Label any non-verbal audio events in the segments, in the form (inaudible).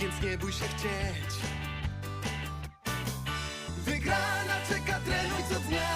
więc nie bój się chcieć. Wygrana czeka, trenuj co dnia.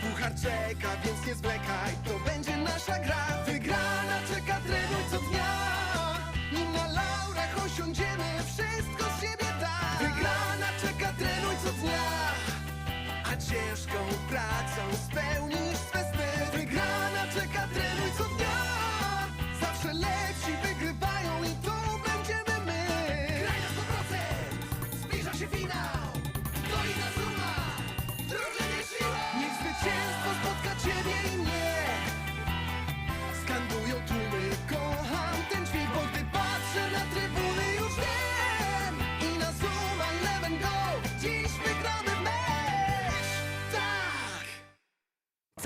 Puchar czeka, więc nie zwlekaj, to będzie nasza gra. Wygrana czeka, trenuj co dnia. Nim na laurach osiądziemy, wszystko z siebie da. Wygrana czeka, trenuj co dnia. A ciężką pracą spełnisz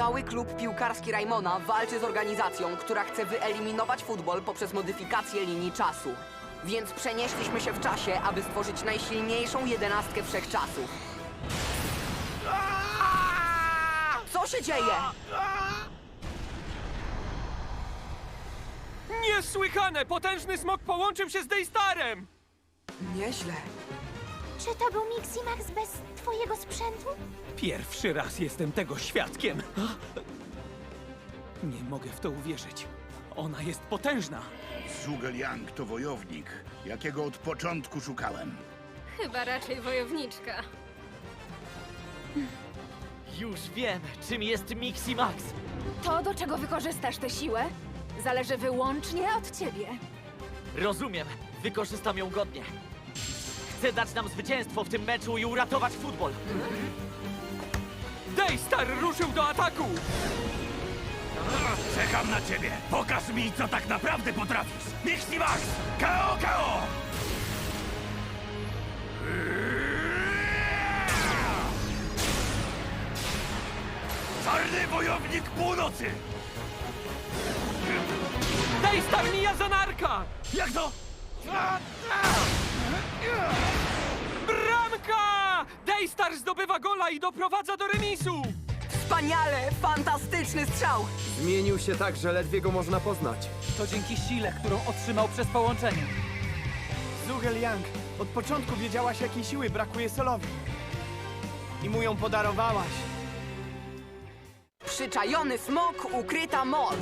Cały klub piłkarski Raimona walczy z organizacją, która chce wyeliminować futbol poprzez modyfikację linii czasu. Więc przenieśliśmy się w czasie, aby stworzyć najsilniejszą jedenastkę wszechczasów. Co się dzieje? Niesłychane! Potężny smok połączył się z Daystarem! Nieźle. Czy to był Miximax bez twojego sprzętu? Pierwszy raz jestem tego świadkiem. Nie mogę w to uwierzyć. Ona jest potężna. Zhuge Liang to wojownik, jakiego od początku szukałem. Chyba raczej wojowniczka. Już wiem, czym jest Mixi Max. To, do czego wykorzystasz tę siłę, zależy wyłącznie od ciebie. Rozumiem, wykorzystam ją godnie. Chcę dać nam zwycięstwo w tym meczu i uratować futbol. Daystar ruszył do ataku! Czekam na ciebie! Pokaż mi, co tak naprawdę potrafisz! Mixi Max! KO, KO! Czarny wojownik północy! Daystar mija Zanarka! Jak to? Bramka! Daystar zdobywa gola i doprowadza do remisu! Wspaniale! Fantastyczny strzał! Zmienił się tak, że ledwie go można poznać. To dzięki sile, którą otrzymał przez połączenie. Zugel Yang, od początku wiedziałaś, jakiej siły brakuje Solowi. I mu ją podarowałaś. Przyczajony smok, ukryta moc!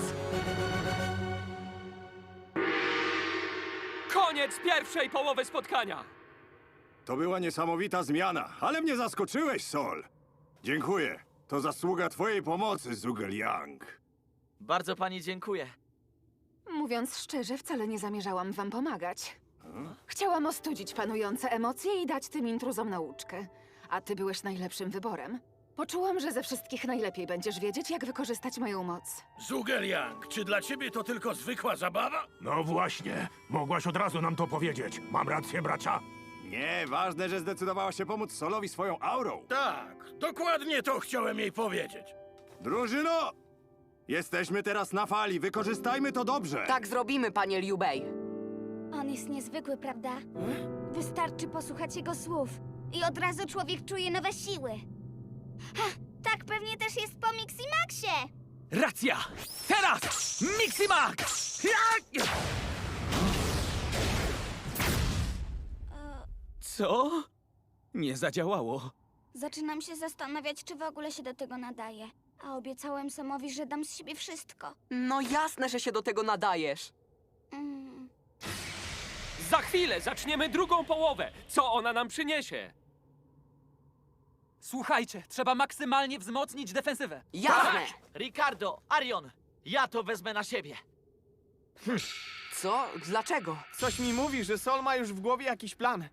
Koniec pierwszej połowy spotkania! To była niesamowita zmiana, ale mnie zaskoczyłeś, Sol. Dziękuję. To zasługa twojej pomocy, Zugel Yang. Bardzo pani dziękuję. Mówiąc szczerze, wcale nie zamierzałam wam pomagać. Chciałam ostudzić panujące emocje i dać tym intruzom nauczkę. A ty byłeś najlepszym wyborem. Poczułam, że ze wszystkich najlepiej będziesz wiedzieć, jak wykorzystać moją moc. Zugeliang, czy dla ciebie to tylko zwykła zabawa? No właśnie. Mogłaś od razu nam to powiedzieć. Mam rację, bracia? Nie, ważne, że zdecydowała się pomóc Solowi swoją aurą. Tak, dokładnie to chciałem jej powiedzieć. Drużyno! Jesteśmy teraz na fali, wykorzystajmy to dobrze. Tak zrobimy, panie Liu Bei. On jest niezwykły, prawda? Wystarczy posłuchać jego słów i od razu człowiek czuje nowe siły. Ha, tak pewnie też jest po Miximaxie. Racja! Teraz! Mixi Max! Ja! Co? Nie zadziałało. Zaczynam się zastanawiać, czy w ogóle się do tego nadaje. A obiecałem Samowi, że dam z siebie wszystko. No jasne, że się do tego nadajesz. Mm. Za chwilę zaczniemy drugą połowę. Co ona nam przyniesie? Słuchajcie, trzeba maksymalnie wzmocnić defensywę. Jasne! Ricardo, Arion, ja to wezmę na siebie. Co? Dlaczego? Coś mi mówi, że Sol ma już w głowie jakiś plan.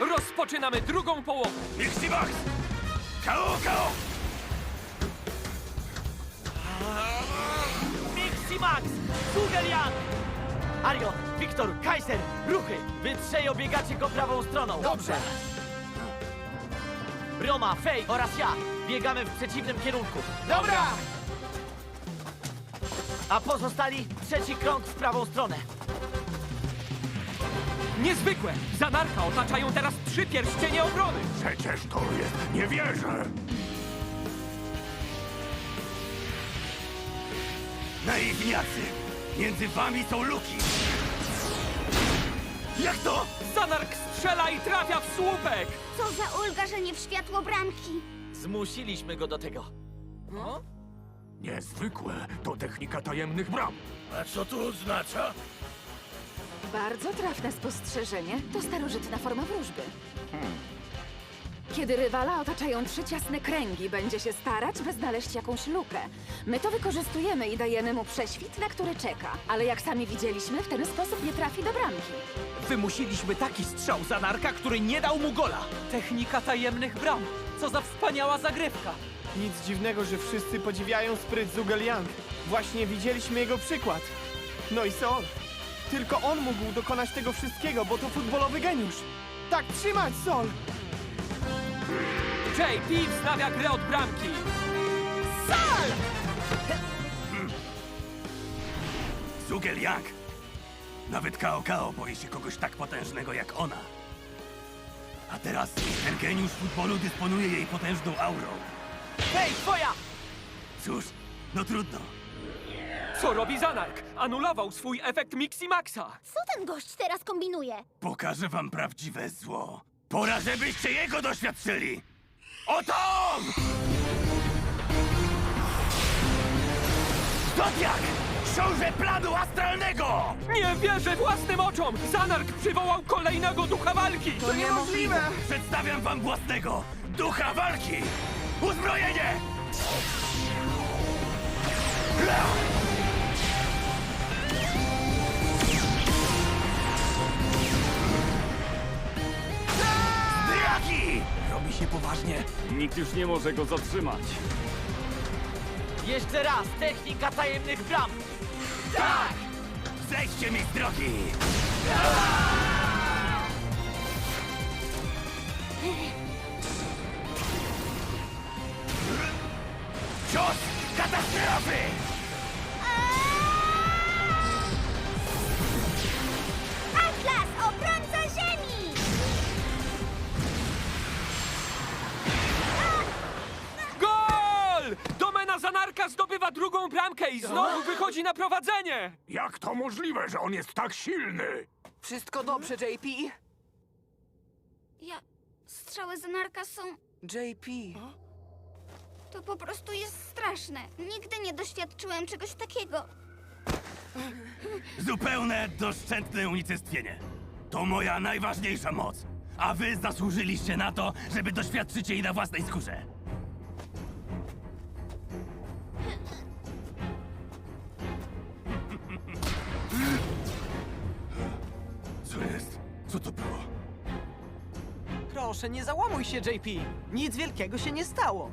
Rozpoczynamy drugą połowę. Mixi Max! KO, KO! Mixi Max! Sugelian! Arion, Wiktor, Kaiser, ruchy! Wy trzej obiegacie go prawą stroną. Dobrze. Roma, Fej oraz ja biegamy w przeciwnym kierunku. Dobra! A pozostali trzeci krąg w prawą stronę. Niezwykłe! Zanarka otaczają teraz trzy pierścienie obrony. Przecież to jest... Nie wierzę! Naiwniacy! Między wami są luki! Jak to? Zanark strzela i trafia w słupek! Co za ulga, że nie w światło bramki. Zmusiliśmy go do tego. Niezwykłe. To technika tajemnych bram. A co to oznacza? Bardzo trafne spostrzeżenie. To starożytna forma wróżby. Kiedy rywala otaczają trzy ciasne kręgi, będzie się starać, by znaleźć jakąś lukę. My to wykorzystujemy i dajemy mu prześwit, na który czeka. Ale jak sami widzieliśmy, w ten sposób nie trafi do bramki. Wymusiliśmy taki strzał Zanarka, który nie dał mu gola. Technika tajemnych bram. Co za wspaniała zagrywka. Nic dziwnego, że wszyscy podziwiają spryt Zugel Young. Właśnie widzieliśmy jego przykład. No i Sol. Tylko on mógł dokonać tego wszystkiego, bo to futbolowy geniusz. Tak trzymać, Sol! JP wznawia grę od bramki. Zugel Young. Nawet Kao Kao boi się kogoś tak potężnego jak ona. A teraz ten geniusz futbolu dysponuje jej potężną aurą. Hej, twoja! Cóż, no trudno. Co robi Zanark? Anulował swój efekt Miximaxa. Co ten gość teraz kombinuje? Pokażę wam prawdziwe zło. Pora, żebyście jego doświadczyli! Oto! on! Zodiak! Książę planu astralnego! Nie wierzę własnym oczom! Zanark przywołał kolejnego ducha walki! To niemożliwe! Przedstawiam wam własnego ducha walki! Uzbrojenie! Zdraki! Robi się poważnie. Nikt już nie może go zatrzymać. Jeszcze raz, technika tajemnych bram! Tak! Zejdźcie mi z drogi! Cios katastrofy! Bramkę i znowu wychodzi na prowadzenie! Jak to możliwe, że on jest tak silny? Wszystko dobrze, JP? Ja... Strzały Zanarka są... JP. To po prostu jest straszne. Nigdy nie doświadczyłem czegoś takiego. Zupełne, doszczętne unicestwienie. To moja najważniejsza moc. A wy zasłużyliście na to, żeby doświadczyć jej na własnej skórze. Proszę, nie załamuj się, JP. Nic wielkiego się nie stało.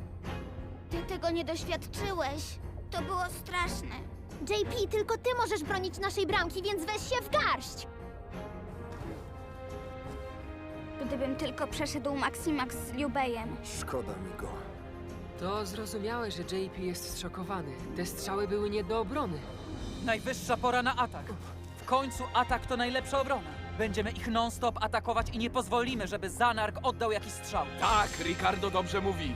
Ty tego nie doświadczyłeś. To było straszne. JP, tylko ty możesz bronić naszej bramki, więc weź się w garść! Gdybym tylko przeszedł Maximax z Liubejem. Szkoda mi go. To zrozumiałe, że JP jest zszokowany. Te strzały były nie do obrony. Najwyższa pora na atak. W końcu atak to najlepsza obrona. Będziemy ich non-stop atakować i nie pozwolimy, żeby Zanark oddał jakiś strzał. Tak, Ricardo dobrze mówi.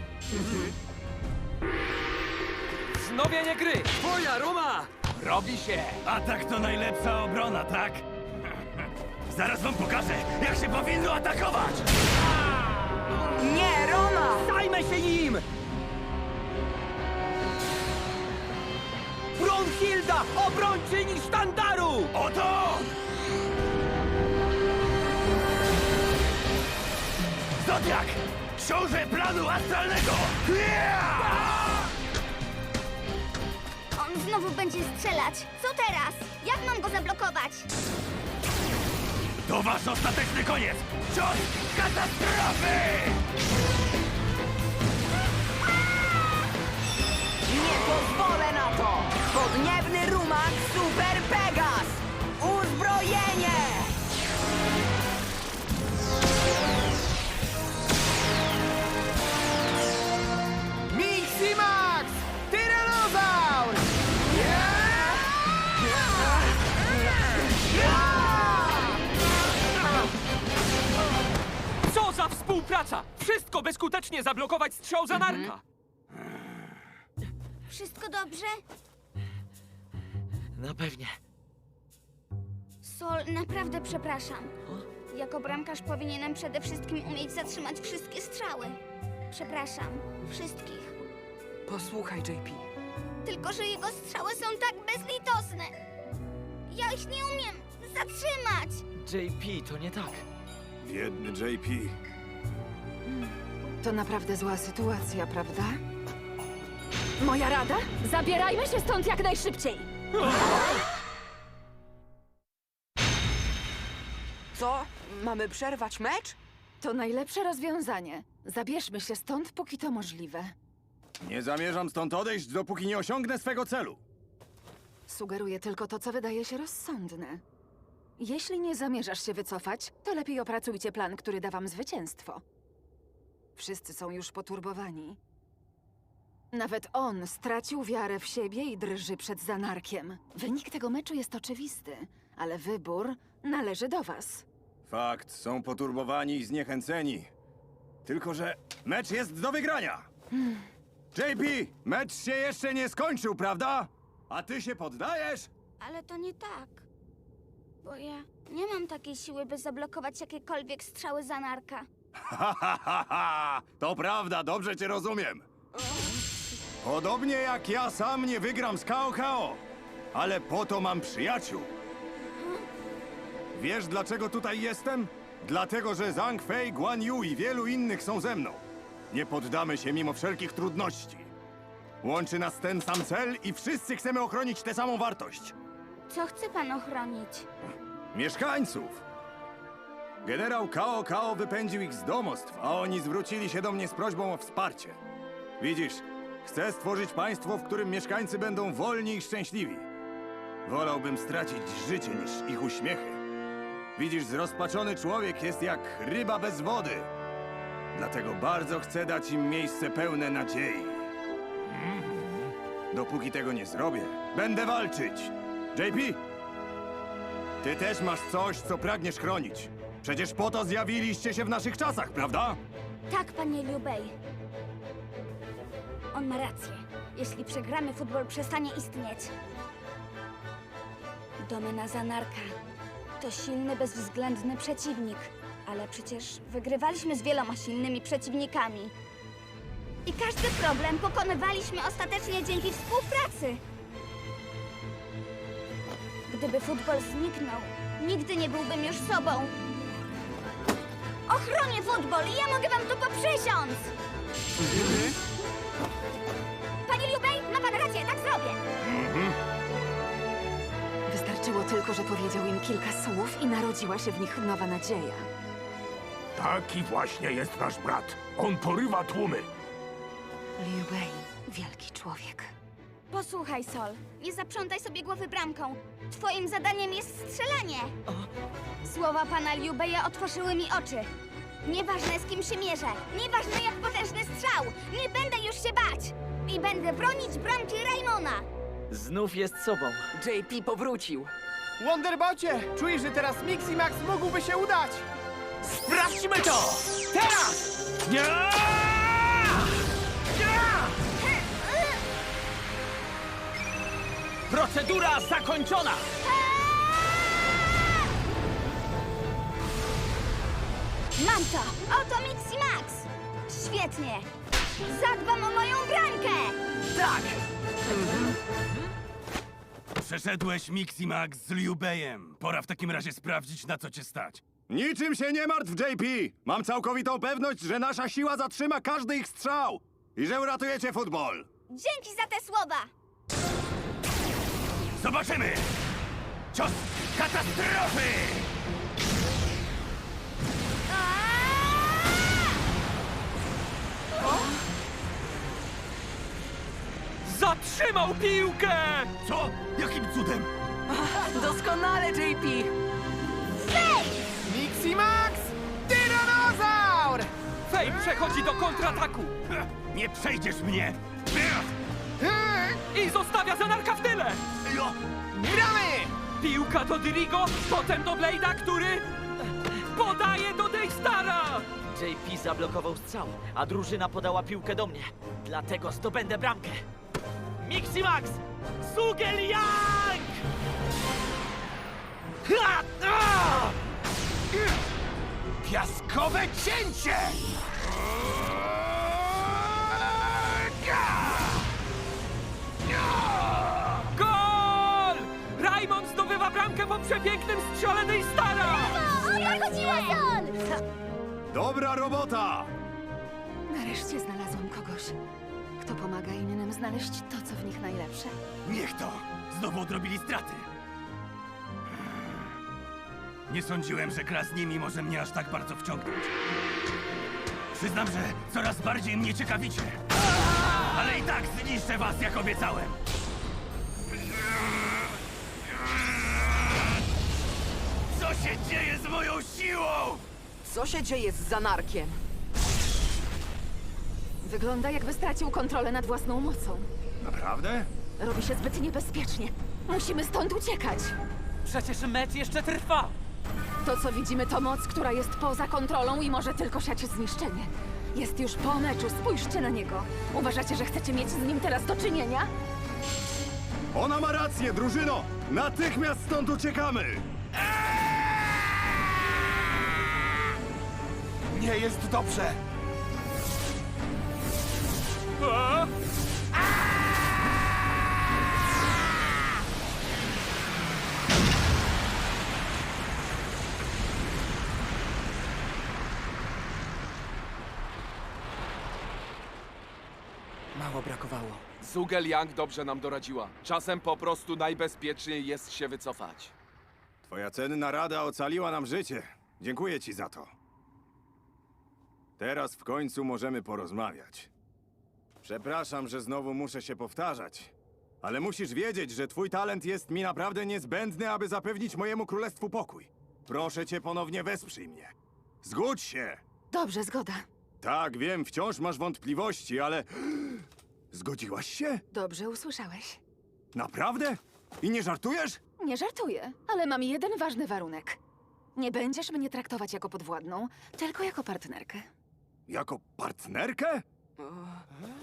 Wznowienie gry! Twoja Roma! Robi się! Atak to najlepsza obrona, tak? (laughs) Zaraz wam pokażę, jak się powinno atakować! Nie, Roma! Zajmę się nim! Brunhilda, obrończyni sztandaru! Oto! Zodiak! Książę planu astralnego! On znowu będzie strzelać. Co teraz? Jak mam go zablokować? To wasz ostateczny koniec! Cios katastrofy! Nie pozwolę na to! Podniebny rumak Super! Wszystko by skutecznie zablokować strzał Zanarka! Wszystko dobrze? No pewnie. Sol, naprawdę przepraszam. Jako bramkarz powinienem przede wszystkim umieć zatrzymać wszystkie strzały. Przepraszam, wszystkich. Posłuchaj, JP. Tylko, że jego strzały są tak bezlitosne. Ja ich nie umiem zatrzymać. JP, to nie tak. Biedny JP. To naprawdę zła sytuacja, prawda? Moja rada? Zabierajmy się stąd jak najszybciej! Co? Mamy przerwać mecz? To najlepsze rozwiązanie. Zabierzmy się stąd, póki to możliwe. Nie zamierzam stąd odejść, dopóki nie osiągnę swego celu. Sugeruję tylko to, co wydaje się rozsądne. Jeśli nie zamierzasz się wycofać, to lepiej opracujcie plan, który da wam zwycięstwo. Wszyscy są już poturbowani. Nawet on stracił wiarę w siebie i drży przed zanarkiem. Wynik tego meczu jest oczywisty, ale wybór należy do was. Fakt, są poturbowani i zniechęceni. Tylko, że mecz jest do wygrania. JP, mecz się jeszcze nie skończył, prawda? A ty się poddajesz? Ale to nie tak. Bo ja nie mam takiej siły, by zablokować jakiekolwiek strzały zanarka. Ha, ha, ha, ha! To prawda, dobrze cię rozumiem. Podobnie jak ja sam nie wygram z Kao Kao, ale po to mam przyjaciół. Wiesz, dlaczego tutaj jestem? Dlatego, że Zhang Fei, Guan Yu i wielu innych są ze mną. Nie poddamy się mimo wszelkich trudności. Łączy nas ten sam cel i wszyscy chcemy ochronić tę samą wartość. Co chce pan ochronić? Mieszkańców! Generał Kao Kao wypędził ich z domostw, a oni zwrócili się do mnie z prośbą o wsparcie. Widzisz, chcę stworzyć państwo, w którym mieszkańcy będą wolni i szczęśliwi. Wolałbym stracić życie niż ich uśmiechy. Widzisz, zrozpaczony człowiek jest jak ryba bez wody. Dlatego bardzo chcę dać im miejsce pełne nadziei. Dopóki tego nie zrobię, będę walczyć. JP, ty też masz coś, co pragniesz chronić. Przecież po to zjawiliście się w naszych czasach, prawda? Tak, panie Liu Bei. On ma rację. Jeśli przegramy, futbol przestanie istnieć. Domena Zanarka to silny, bezwzględny przeciwnik. Ale przecież wygrywaliśmy z wieloma silnymi przeciwnikami. I każdy problem pokonywaliśmy ostatecznie dzięki współpracy. Gdyby futbol zniknął, nigdy nie byłbym już sobą. Ochronię futbol i ja mogę wam tu poprzysiąc! Panie Liubej, ma pan rację, tak zrobię! Wystarczyło tylko, że powiedział im kilka słów i narodziła się w nich nowa nadzieja. Taki właśnie jest nasz brat. On porywa tłumy. Liu Bei, wielki człowiek. Posłuchaj, Sol, nie zaprzątaj sobie głowy bramką. Twoim zadaniem jest strzelanie. Słowa pana Liubeja otworzyły mi oczy. Nieważne z kim się mierzę, nieważne jak potężny strzał, nie będę już się bać. I będę bronić bramki Raimona. Znów jest sobą. JP powrócił. Wonderbocie, czujesz, że teraz Mix i Max mógłby się udać? Sprawdźmy to! Teraz! Nie! Procedura zakończona! Mam to! Oto Mix i Max! Świetnie! Zadbam o moją bramkę! Tak! Przeszedłeś Miximax z Liu Beiem. Pora w takim razie sprawdzić, na co cię stać. Niczym się nie martw, JP! Mam całkowitą pewność, że nasza siła zatrzyma każdy ich strzał i że uratujecie futbol. Dzięki za te słowa! Zobaczymy! Cios katastrofy! Zatrzymał piłkę! Co? Jakim cudem? Doskonale, JP! Mix i Max! Tyranozaur! Fej przechodzi do kontrataku Nie przejdziesz mnie! i zostawia Zanarka w tyle! Jo! Gramy! Piłka do Dirigo, potem do Blade'a, który podaje do Daystara! JP zablokował strzał, a drużyna podała piłkę do mnie. Dlatego zdobędę bramkę. Miximax! Sugel Yang! Ha! A! Piaskowe cięcie! Po przepięknym strzale Neystara! Dobra robota! Nareszcie znalazłam kogoś, kto pomaga innym znaleźć to, co w nich najlepsze. Niech to! Znowu odrobili straty. Nie sądziłem, że gra z nimi może mnie aż tak bardzo wciągnąć. Przyznam, że coraz bardziej mnie ciekawicie. Ale i tak zniszczę was, jak obiecałem. Co się dzieje z moją siłą? Co się dzieje z Zanarkiem? Wygląda, jakby stracił kontrolę nad własną mocą. Naprawdę? Robi się zbyt niebezpiecznie. Musimy stąd uciekać. Przecież mecz jeszcze trwa! To, co widzimy, to moc, która jest poza kontrolą i może tylko siać zniszczenie. Jest już po meczu, spójrzcie na niego. Uważacie, że chcecie mieć z nim teraz do czynienia? Ona ma rację, drużyno! Natychmiast stąd uciekamy! Nie jest dobrze! Mało brakowało. Zugel Yang dobrze nam doradziła. Czasem po prostu najbezpieczniej jest się wycofać. Twoja cenna rada ocaliła nam życie. Dziękuję ci za to. Teraz w końcu możemy porozmawiać. Przepraszam, że znowu muszę się powtarzać, ale musisz wiedzieć, że twój talent jest mi naprawdę niezbędny, aby zapewnić mojemu królestwu pokój. Proszę cię ponownie wesprzyj mnie. Zgódź się! Dobrze, zgoda. Tak, wiem, wciąż masz wątpliwości, ale... (gasps) Zgodziłaś się? Dobrze usłyszałeś. Naprawdę? I nie żartujesz? Nie żartuję, ale mam jeden ważny warunek. Nie będziesz mnie traktować jako podwładną, tylko jako partnerkę. Jako partnerkę?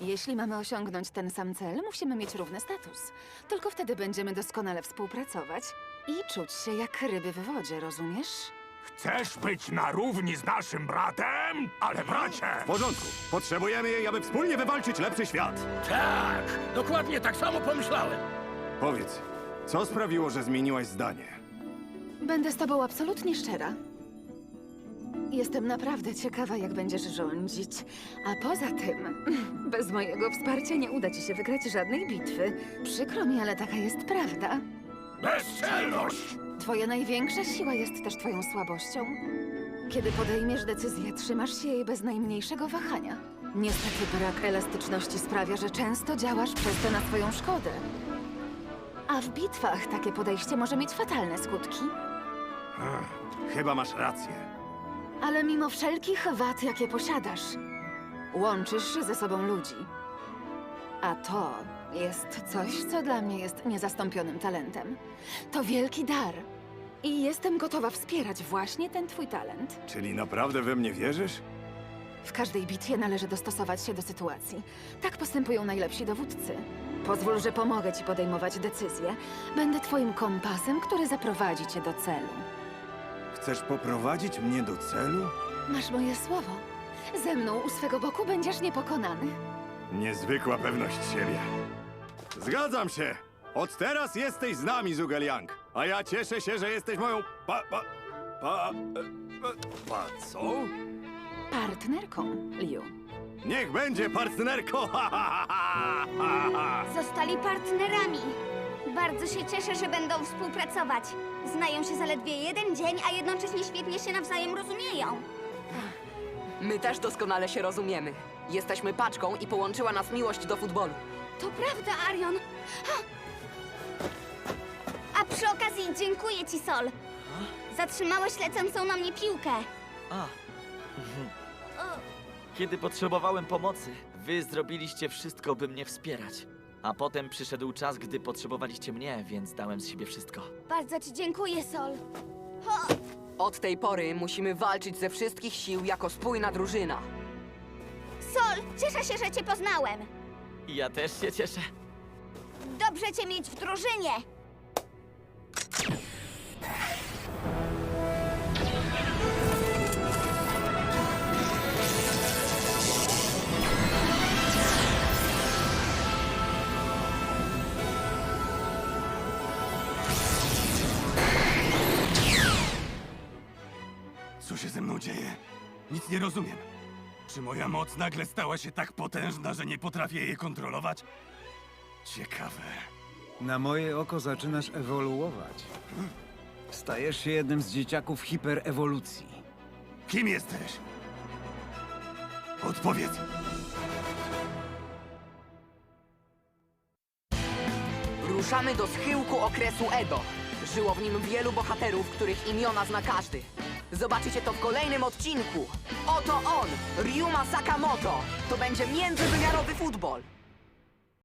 Jeśli mamy osiągnąć ten sam cel, musimy mieć równy status. Tylko wtedy będziemy doskonale współpracować i czuć się jak ryby w wodzie, rozumiesz? Chcesz być na równi z naszym bratem? Ale bracie! W porządku. Potrzebujemy jej, aby wspólnie wywalczyć lepszy świat. Tak! Dokładnie tak samo pomyślałem. Powiedz, co sprawiło, że zmieniłaś zdanie? Będę z tobą absolutnie szczera. Jestem naprawdę ciekawa, jak będziesz rządzić. A poza tym, (laughs) bez mojego wsparcia nie uda ci się wygrać żadnej bitwy. Przykro mi, ale taka jest prawda. Bezczelność! Twoja największa siła jest też twoją słabością. Kiedy podejmiesz decyzję, trzymasz się jej bez najmniejszego wahania. Niestety brak elastyczności sprawia, że często działasz przez to na swoją szkodę. A w bitwach takie podejście może mieć fatalne skutki. Chyba masz rację. Ale mimo wszelkich wad, jakie posiadasz, łączysz ze sobą ludzi. A to jest coś, co dla mnie jest niezastąpionym talentem. To wielki dar. I jestem gotowa wspierać właśnie ten twój talent. Czyli naprawdę we mnie wierzysz? W każdej bitwie należy dostosować się do sytuacji. Tak postępują najlepsi dowódcy. Pozwól, że pomogę ci podejmować decyzje. Będę twoim kompasem, który zaprowadzi cię do celu. Chcesz poprowadzić mnie do celu? Masz moje słowo. Ze mną u swego boku będziesz niepokonany. Niezwykła pewność siebie. Zgadzam się. Od teraz jesteś z nami, Zugeliang. A ja cieszę się, że jesteś moją pa... pa... pa... e, pa, pa co? Partnerką, Liu. Niech będzie partnerko! (laughs) Ha, ha, ha, ha, ha. Zostali partnerami. Bardzo się cieszę, że będą współpracować. Znają się zaledwie jeden dzień, a jednocześnie świetnie się nawzajem rozumieją. My też doskonale się rozumiemy. Jesteśmy paczką i połączyła nas miłość do futbolu. To prawda, Arion. Ha! A przy okazji dziękuję ci, Sol. Zatrzymałeś lecącą na mnie piłkę. A. Kiedy potrzebowałem pomocy, wy zrobiliście wszystko, by mnie wspierać. A potem przyszedł czas, gdy potrzebowaliście mnie, więc dałem z siebie wszystko. Bardzo ci dziękuję, Sol. Ho! Od tej pory musimy walczyć ze wszystkich sił jako spójna drużyna. Sol, cieszę się, że cię poznałem. Ja też się cieszę. Dobrze cię mieć w drużynie. Nic nie rozumiem. Czy moja moc nagle stała się tak potężna, że nie potrafię jej kontrolować? Ciekawe. Na moje oko zaczynasz ewoluować. Stajesz się jednym z dzieciaków hiperewolucji. Kim jesteś? Odpowiedz. Ruszamy do schyłku okresu Edo. Żyło w nim wielu bohaterów, których imiona zna każdy. Zobaczycie to w kolejnym odcinku. Oto on, Ryuma Sakamoto. To będzie międzywymiarowy futbol.